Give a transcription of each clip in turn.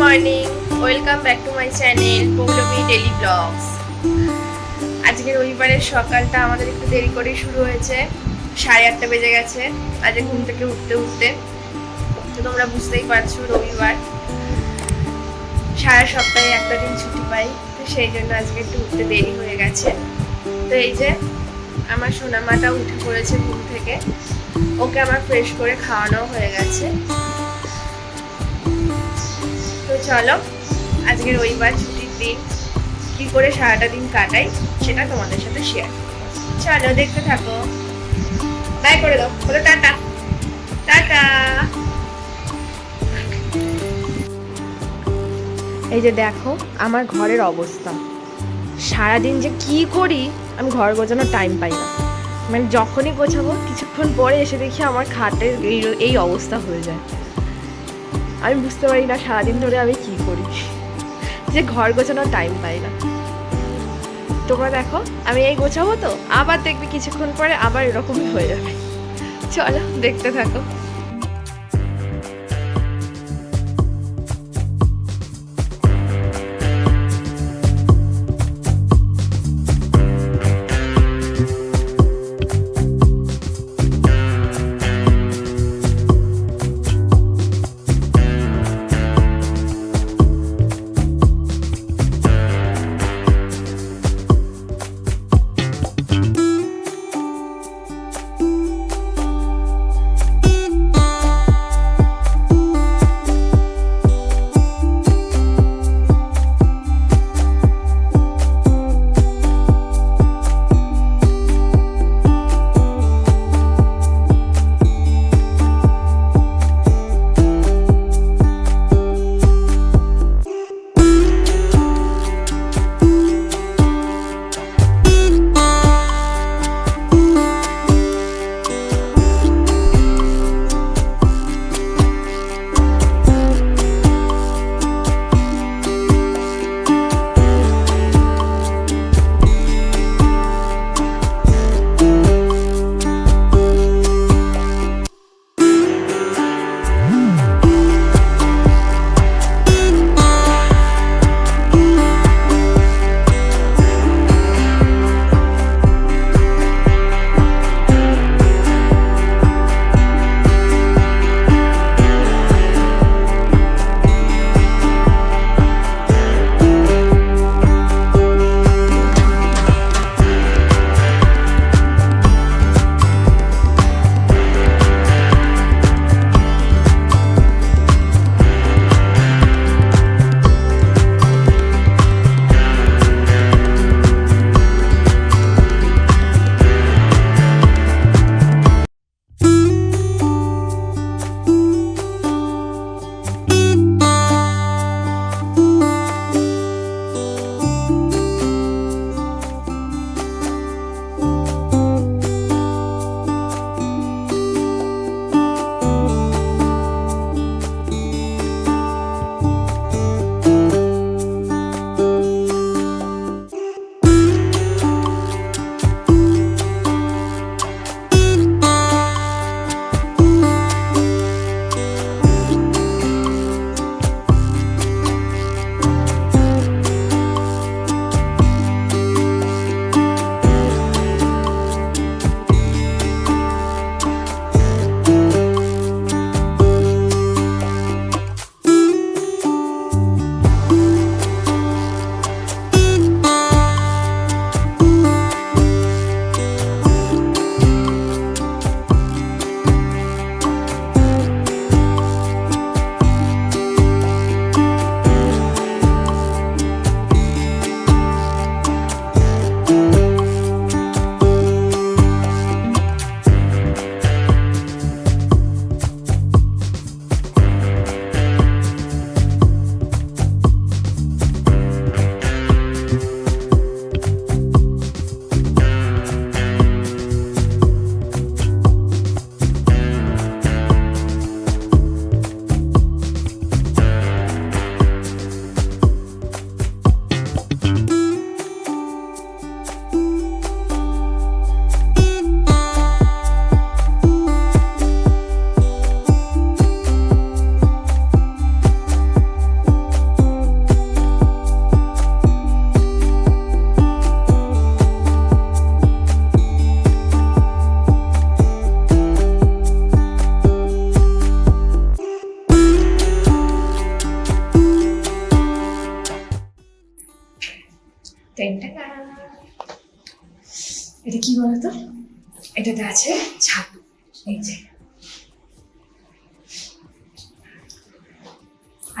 Morning welcome back to my channel Poulami daily blogs আজকে রবিবারের সকালটা আমাদের একটু দেরি করেই শুরু হয়েছে। সাড়ে আটটা বেজে গেছে আজকে ঘুম থেকে উঠতে উঠতে। তো তোমরা বুঝতেই পারছ রবিবার। সারা সপ্তাহে একটা দিন ছুটি পাই, তো সেই জন্য আজকে একটু উঠতে দেরি হয়ে গেছে। তো এই যে, আমার সোনামাটা উঠে পড়েছে ঘুম থেকে। ওকে আমার ফ্রেশ করে খাওয়ানো হয়ে গেছে। চলো আজকে রবিবার ছুটির দিন। কি করে সারাটা দিন কাটাই, সেটা তোমাদের সাথে শেয়ার চলো, দেখতে থাকো। বাই করে দাও। বলো, টাটা। টাটা। এই যে দেখো, আমার ঘরের অবস্থা। সারাদিন যে কি করি, আমি ঘর গোছানোর টাইম পাই না। মানে যখনই গোছাবো, কিছুক্ষণ পরে এসে দেখি আমার খাটের এই অবস্থা হয়ে যায়। আমি বুঝতে পারি না সারাদিন ধরে আমি কি করি। যে ঘর গোছানোর টাইম পাই না। তোমরা দেখো, আমি এই গোছাবো তো, আবার দেখবি কিছুক্ষণ পরে আবার এরকমই হয়ে যাবে। চলো, দেখতে থাকো।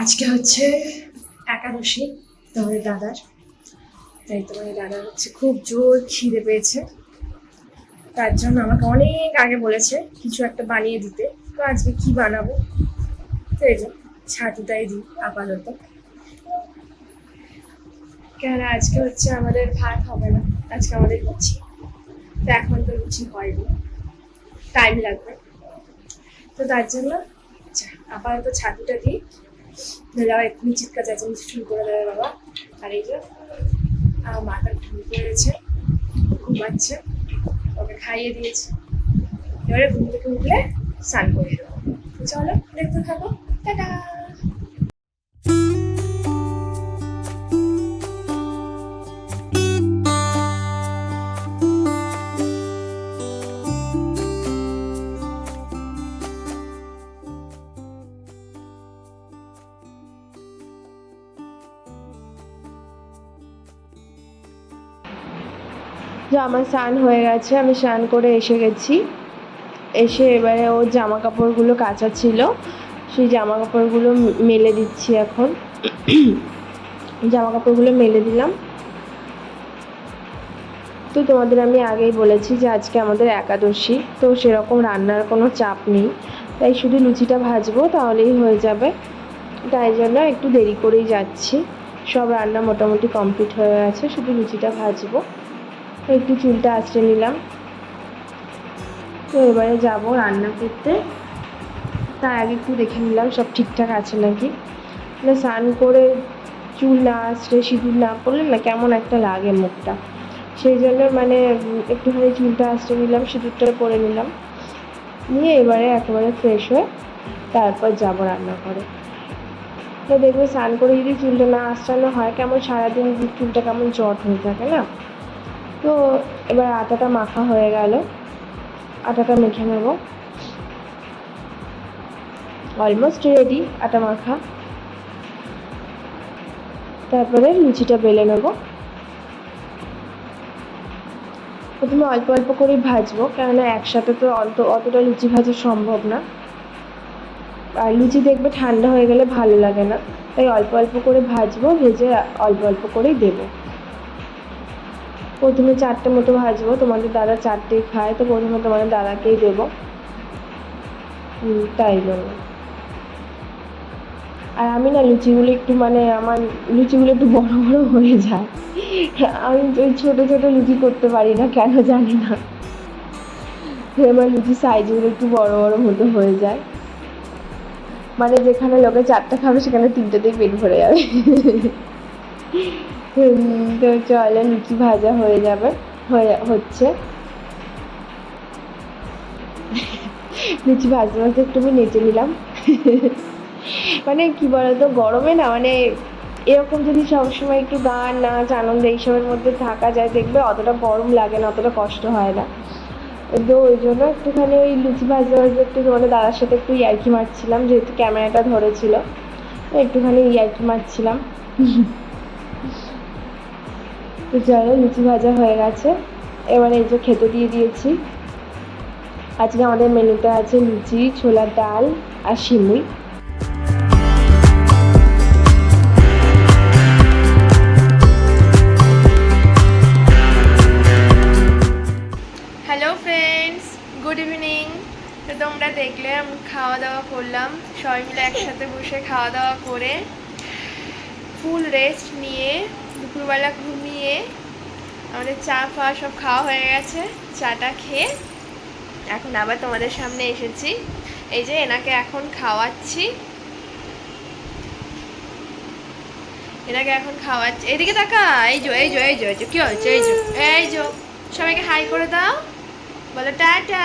আজকে হচ্ছে একাদশী তোমাদের দাদার। তাই তোমাদের দাদার হচ্ছে খুব জোর খিদে পেয়েছে। তার জন্য আমাকে অনেক আগে বলেছে কিছু একটা বানিয়ে দিতে। তো আজকে কি বানাবো? তো এই যে ছাতুটাই দিই আপাতত। কেন আজকে হচ্ছে আমাদের ভাত হবে না। আজকে আমাদের লুচি। তো এখন তো লুচি হয়নি। টাইম লাগবে। তো তার জন্য আচ্ছা, আপাতত ছাতুটা দিই। নাহলে আবার এক্ষুনি চিৎকার চেঁচামেচি শুরু করে দেবে বাবা। আর এই যে, আমার মাথা ঘুম পড়েছে ঘুমাচ্ছে ওকে খাইয়ে দিয়েছে। এবারে ঘুম থেকে উঠলে স্নান করে দেবো চলো, দেখতে থাকো। টাটা! যে আমার স্নান হয়ে গেছে, আমি স্নান করে এসে গেছি। এসে এবারে ওর জামা কাপড়গুলো কাচা ছিল। সেই জামা কাপড়গুলো মেলে দিচ্ছি এখন। জামা কাপড়গুলো মেলে দিলাম। তো তোমাদের আমি আগেই বলেছি যে আজকে আমাদের একাদশী, তো সেরকম রান্নার কোনো চাপ নেই। তাই শুধু লুচিটা ভাজবো, তাহলেই হয়ে যাবে। তাই জন্য একটু দেরি করেই যাচ্ছি। সব রান্না মোটামুটি কমপ্লিট হয়ে গেছে, শুধু লুচিটা ভাজবো। একটু চুলটা আঁচড়ে নিলাম। তো এবারে যাব রান্না করতে। তার আগে একটু দেখে নিলাম সব ঠিকঠাক আছে নাকি। মানে স্নান করে চুল না আঁচড়ে সিঁদুর না পরলে না কেমন একটা লাগে মুখটা। সেই জন্য মানে একটুখানি চুলটা আঁচড়ে নিলাম, সিঁদুরটা পরে নিলাম। নিয়ে এবারে একেবারে ফ্রেশ হয়ে তারপর যাব রান্না করে। তো দেখবে স্নান করে যদি চুলটা না আঁচড়ানো হয়, কেমন সারাদিন চুলটা কেমন জট হয়ে থাকে না? তো এবার আটাটা মাখা হয়ে গেল। আটাটা মেখে নেব। অলমোস্ট রেডি আটা মাখা। তারপরে লুচিটা বেলে নেব। প্রথমে অল্প অল্প করে ভাজবো, কেননা একসাথে তো অত অতটা লুচি ভাজা সম্ভব না। আর লুচি দেখবে ঠান্ডা হয়ে গেলে ভালো লাগে না, তাই অল্প অল্প করে ভাজবো, ভেজে অল্প অল্প করেই দেবো। প্রথমে চারটে মতো ভাজবো, তোমাদের দাদা চারটেই খায়, তো প্রথমে তোমাদের দাদাকেই দেবো। তাই জন্য আর আমি না লুচিগুলো একটু মানে আমার লুচিগুলো একটু বড় বড় হয়ে যায়। আমি ওই ছোটো ছোটো লুচি করতে পারি না, কেন জানি না। আমার লুচির সাইজগুলো একটু বড় বড় মতো হয়ে যায়। মানে যেখানে লোকে চারটে খাবে, সেখানে তিনটেতেই পেট ভরে যাবে। তো চলে লুচি ভাজা হয়ে যাবে, হয়ে হচ্ছে। লুচি ভাজতে ভাজতে একটু আমি নেচে নিলাম। মানে কি বলতো, গরমে না মানে এরকম যদি সবসময় একটু গান, নাচ, আনন্দ এইসবের মধ্যে থাকা যায়, দেখবে অতটা গরম লাগে না, অতটা কষ্ট হয় না। তো ওই জন্য একটুখানি ওই লুচি ভাজতে ভাজতে একটু তোমাদের দাদার সাথে একটু ইয়ার্কি মারছিলাম, যেহেতু ক্যামেরাটা ধরেছিল একটুখানি ইয়ার্কি মারছিলাম। তো চলো লুচি ভাজা হয়ে গেছে। এবারে এই যে খেতে দিয়ে দিয়েছি। আজকে আমাদের মেনুতে আছে লুচি, ছোলার ডাল আর সিমুই হ্যালো ফ্রেন্ডস গুড ইভিনিং তো তোমরা দেখলে, আমি খাওয়া দাওয়া করলাম। সবাই মিলে একসাথে বসে খাওয়া দাওয়া করে ফুল রেস্ট নিয়ে দুপুরবেলা ঘুমিয়ে আমাদের চা ফা সব খাওয়া হয়ে গেছে, চাটা খেয়ে এখন আবার তোমাদের সামনে এসেছি। এই যে এনাকে এখন খাওয়াচ্ছি। এনাকে এখন খাওয়াচ্ছি। এদিকে তাকা, এই যো এই যো এই যো এই যো, কি হচ্ছে এই যো এই যো, সবাইকে হাই করে দাও। বলো, টাটা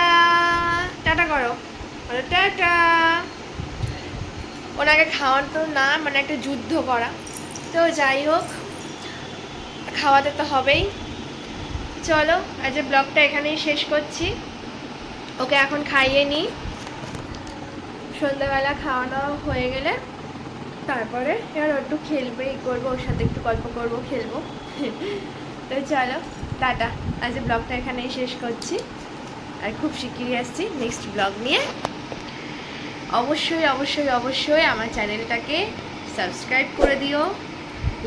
টাটা করো। বলো, টাটা। ওনাকে খাওয়ানো না মানে একটা যুদ্ধ করা। তো যাই হোক খাওয়াতে তো হবেই। চলো, আজ ব্লগটা এখানেই শেষ করছি। ওকে এখন খাইয়ে নিই সন্ধ্যাবেলা খাওয়া দাওয়া হয়ে গেলে তারপরে এবার একটু খেলবে, ই করব, ওর সাথে একটু গল্প করব, খেলব। তো চলো, টাটা। আজ ব্লগটা এখানেই শেষ করছি। আর খুব শিগগিরই আসছি নেক্সট ব্লগ নিয়ে। অবশ্যই অবশ্যই অবশ্যই আমার চ্যানেলটাকে সাবস্ক্রাইব করে দিও।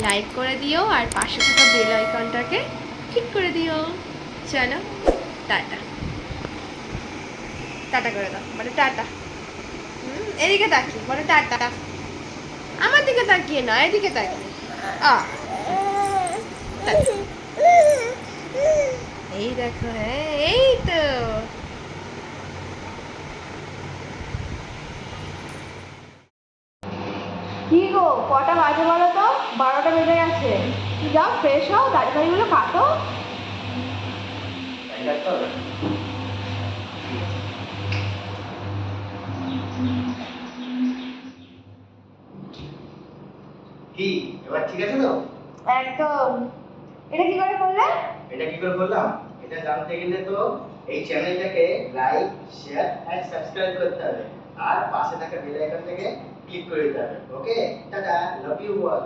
লাইক করে দিও আর পাশে থাকা বেল আইকনটাকে ঠিক করে দিও। চলো, টাটা। টাটা করে দাও মানে টাটা। এদিকে তাকিয়ে বলে টাটা। আমার দিকে তাকিয়ে না, এদিকে তাকিয়ে। এই দেখো হ্যাঁ এই তো। কি গো কটা বাজে বলো তো? বারোটা বেজে গেছে। তুই যাও ফ্রেশ হও দাড়ি ফাড়িগুলো কাটো। কি এবার ঠিক আছে তো? একদম। এটা কি করে করলে? এটা কি করে করলাম? এটা জানতে গেলে তো এই চ্যানেলটাকে লাইক শেয়ার এন্ড সাবস্ক্রাইব করতে হবে। আর পাশে থাকা বেল আইকনটাকে ক্লিক করে দিতে হবে okay tata love you all